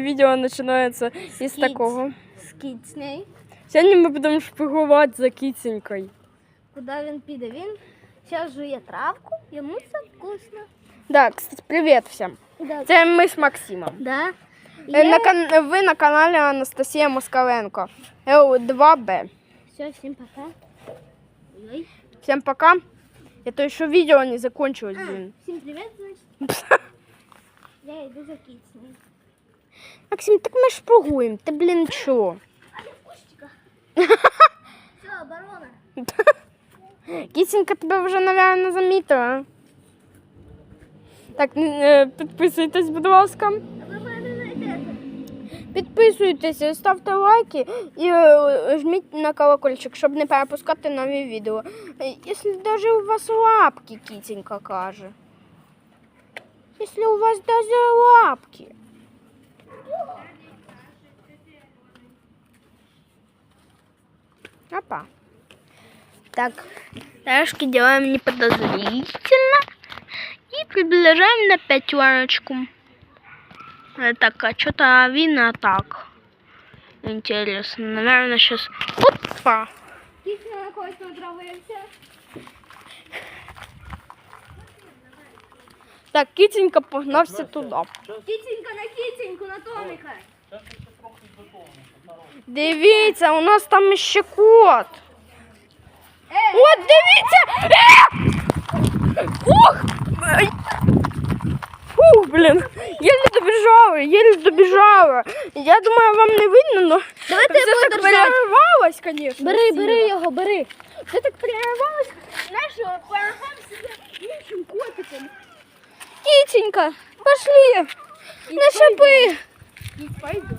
Сьогодні відео починається із Скіц. такого. Скіцний. Сьогодні ми будемо шпигувати за кіценькою. Куди він піде? Він зараз жує травку, йому це вкусно. Да, кстати, привіт всім. Да. Це ми з Максимом. Да. Е. На кан... Ви на каналі Анастасія Москаленко. Л2Б. Все, всім пока. Ой. Всім пока. Это еще видео не закончилось, А, блин. всім привіт, значить. Я йду за кіцнею. Максим, так ми шпигуємо. Ти, блін, чого? Все, оборона. Кісінька тебе вже, мабуть, замітила. Так, е, підписуйтесь, будь ласка. Підписуйтесь, ставте лайки і е, жміть на колокольчик, щоб не перепускати нові відео. Якщо навіть у вас лапки, кітенька каже. Якщо у вас навіть лапки. Опа. Так, трошки делаем неподозрительно и приближаем на пятерочку. Э, Так, а что-то видно так. Интересно. Наверное, сейчас... Опа! Так, китенька погнався туди. Кіценька на кіценьку, на Томіка. Дивіться, у нас там ще кот. Е, От, дивіться! Е! Ух! Ай! Фух, блін. Єле добіжала, єле добіжала. Я думаю, вам не видно, но Давайте все я так буду держати. перервалось, конечно. Бери, бери його, бери. Все так перервалось. Знаєш, перегам іншим котиком. Китенька, пошли. На шипи. Пойду.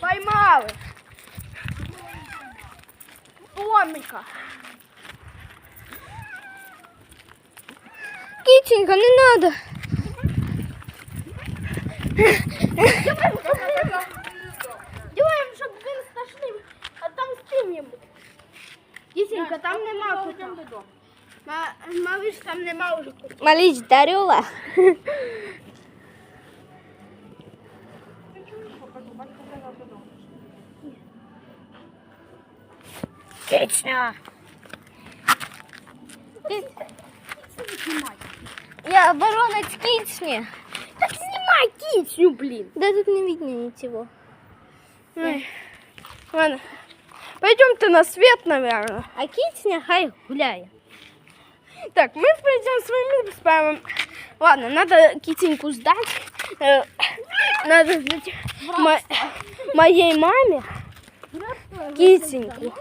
Поймали. Томика. Китенька, не надо. Ділаємо, щоб він знайшли, а там стимемо. Кісенька, там нема кота. Ма- Малыш, там нема уже кота. Маліч, дарюла. Кичня. Я оборонець кіцні. Так снимай кичню, блин. Да тут не видно ничего. Ой. Ладно. Пойдемте на свет, наверное. А кіцня хай гуляє. Так, мы пойдем своими справами. Ладно, надо китеньку сдать. Э, Надо сдать мо- моей маме китеньку.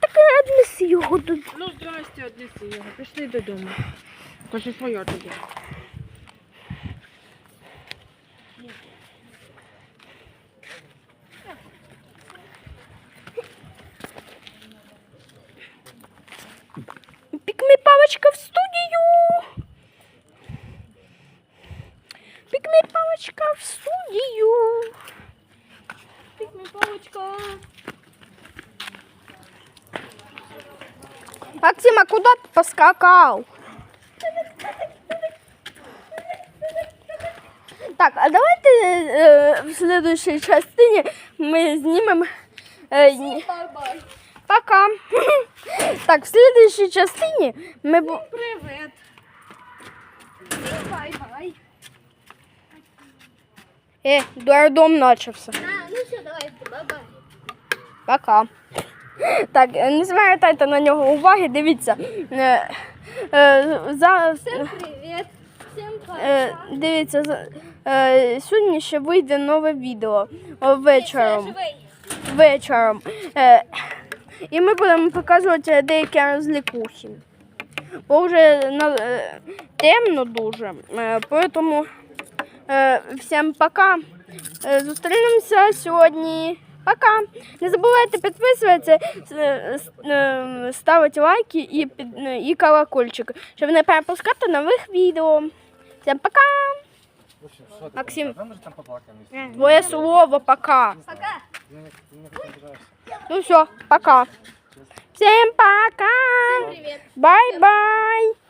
Так однеси його тут. Ну, здрасте, однеси його. Пішли додому. Кажи своє тоді. Пикми палочка в студию. Пикми палочка в студию. Пікми палочка. Максима, куда ты поскакал? Так, а давайте э, в следующей частине мы снимем... э, не- Бай-бай. Пока. Так, в следующей частине мы... бу- Привет. Бай-бай. Э, дурдом начался. А, ну все, давай, бай-бай. Пока. Так, е, не звертайте на нього уваги, дивіться. Е, е, за, Всем привет. Всем е, пока. дивіться, за- е, сьогодні ще вийде нове відео о, вечором. вечором. Е, і ми будемо показувати деякі розлікухи. Бо вже на, е, темно дуже. Е, тому е, всім пока. Е, зустрінемося сьогодні. Пока. Не забувайте підписуватися, ставити лайки і, і колокольчик, щоб не перепускати нових відео. Всім пока. Максим. Твоє слово пока. Пока. Ну все, пока. Всем пока. Привет. Бай-бай.